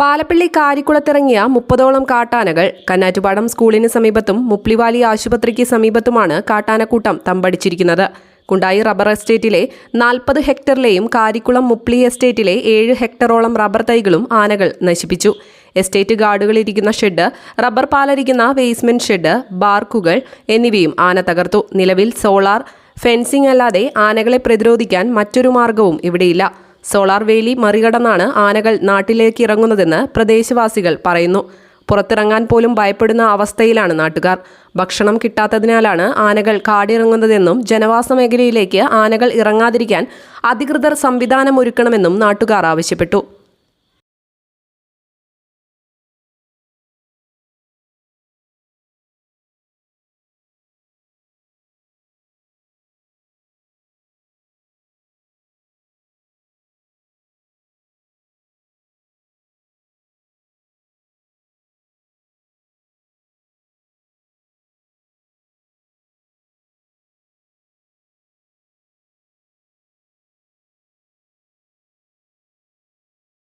പാലപ്പള്ളി കാരിക്കുളത്തിറങ്ങിയ മുപ്പതോളം കാട്ടാനകൾ കന്നാറ്റുപാടം സ്കൂളിന് സമീപത്തും മുപ്ലിവാലി ആശുപത്രിക്ക് സമീപത്തുമാണ് കാട്ടാനക്കൂട്ടം തമ്പടിച്ചിരിക്കുന്നത്. കുണ്ടായി റബ്ബർ എസ്റ്റേറ്റിലെ നാൽപ്പത് ഹെക്ടറിലെയും കാരിക്കുളം മുപ്ലി എസ്റ്റേറ്റിലെ ഏഴ് ഹെക്ടറോളം റബ്ബർ തൈകളും ആനകൾ നശിപ്പിച്ചു. എസ്റ്റേറ്റ് ഗാർഡുകളിരിക്കുന്ന ഷെഡ് റബ്ബർ പാലരിക്കുന്ന വേസ്മെന്റ് ഷെഡ് ബാർക്കുകൾ എന്നിവയും ആന തകർത്തു. നിലവിൽ സോളാർ ഫെൻസിംഗ് അല്ലാതെ ആനകളെ പ്രതിരോധിക്കാൻ മറ്റൊരു മാർഗവും ഇവിടെയില്ല. സോളാർ വേലി മറികടന്നാണ് ആനകൾ നാട്ടിലേക്ക് ഇറങ്ങുന്നതെന്ന് പ്രദേശവാസികൾ പറയുന്നു. പുറത്തിറങ്ങാൻ പോലും ഭയപ്പെടുന്ന അവസ്ഥയിലാണ് നാട്ടുകാർ. ഭക്ഷണം കിട്ടാത്തതിനാലാണ് ആനകൾ കാടിറങ്ങുന്നതെന്നും ജനവാസ മേഖലയിലേക്ക് ആനകൾ ഇറങ്ങാതിരിക്കാൻ അധികൃതർ സംവിധാനമൊരുക്കണമെന്നും നാട്ടുകാർ ആവശ്യപ്പെട്ടു.